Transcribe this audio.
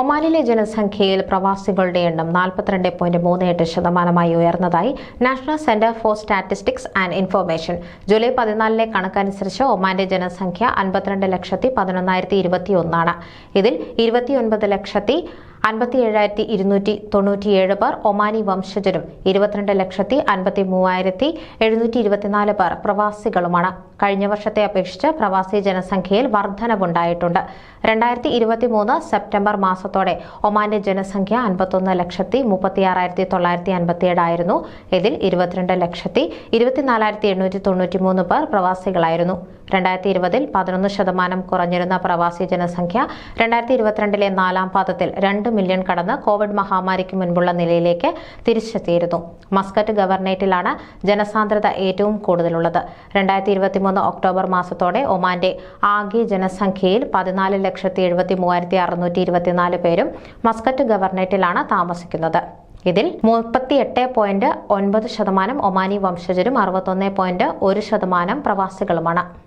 ഒമാനിലെ ജനസംഖ്യയിൽ പ്രവാസികളുടെ എണ്ണം നാൽപ്പത്തിരണ്ട് പോയിന്റ് മൂന്ന് എട്ട് ശതമാനമായി ഉയർന്നതായി national centre for statistics and information. July പതിനാലിലെ കണക്കനുസരിച്ച് ഒമാന്റെ ജനസംഖ്യ അൻപത്തിരണ്ട് ലക്ഷത്തി പതിനൊന്നായിരത്തി ഇരുപത്തിയൊന്നാണ്. ഇതിൽ ഇരുപത്തിയൊൻപത് ലക്ഷത്തി അൻപത്തി ഏഴായിരത്തി ഇരുന്നൂറ്റി തൊണ്ണൂറ്റിയേഴ് പേർ ഒമാനി വംശജരും ഇരുപത്തിരണ്ട് ലക്ഷത്തി അൻപത്തി മൂവായിരത്തി എഴുന്നൂറ്റി ഇരുപത്തിനാല് പേർ പ്രവാസികളുമാണ്. കഴിഞ്ഞ വർഷത്തെ അപേക്ഷിച്ച് പ്രവാസി ജനസംഖ്യയിൽ വർധനവുണ്ടായിട്ടുണ്ട്. രണ്ടായിരത്തി ഇരുപത്തിമൂന്ന് സെപ്റ്റംബർ മാസത്തോടെ ഒമാന്റെ ജനസംഖ്യ അൻപത്തൊന്ന് ലക്ഷത്തി മുപ്പത്തിയാറായിരത്തി തൊള്ളായിരത്തി അൻപത്തിയേഴായിരുന്നു ഇതിൽ ഇരുപത്തിരണ്ട് ലക്ഷത്തി ഇരുപത്തിനാലായിരത്തി എണ്ണൂറ്റി തൊണ്ണൂറ്റി മൂന്ന് പേർ പ്രവാസികളായിരുന്നു. രണ്ടായിരത്തി ഇരുപതിൽ പതിനൊന്ന് ശതമാനം കുറഞ്ഞിരുന്ന പ്രവാസി ജനസംഖ്യ രണ്ടായിരത്തി ഇരുപത്തിരണ്ടിലെ നാലാം പാദത്തിൽ രണ്ട് മില്യൺ കടന്ന് കോവിഡ് മഹാമാരിക്ക് മുൻപുള്ള നിലയിലേക്ക് തിരിച്ചെത്തിയിരുന്നു. മസ്കറ്റ് ഗവർണേറ്റിലാണ് ജനസാന്ദ്രത ഏറ്റവും കൂടുതലുള്ളത്. രണ്ടായിരത്തി ഇരുപത്തിമൂന്ന് ഒക്ടോബർ മാസത്തോടെ ഒമാന്റെ ആകെ ജനസംഖ്യയിൽ പതിനാല് ലക്ഷത്തി എഴുപത്തി മൂവായിരത്തി അറുന്നൂറ്റി ഇരുപത്തിനാല് പേരും മസ്കറ്റ് ഗവർണേറ്റിലാണ് താമസിക്കുന്നത്. ഇതിൽ മുപ്പത്തി എട്ട് പോയിന്റ് ഒൻപത് ശതമാനം ഒമാനി വംശജരും അറുപത്തൊന്ന് പോയിന്റ് ഒരു ശതമാനം പ്രവാസികളുമാണ്.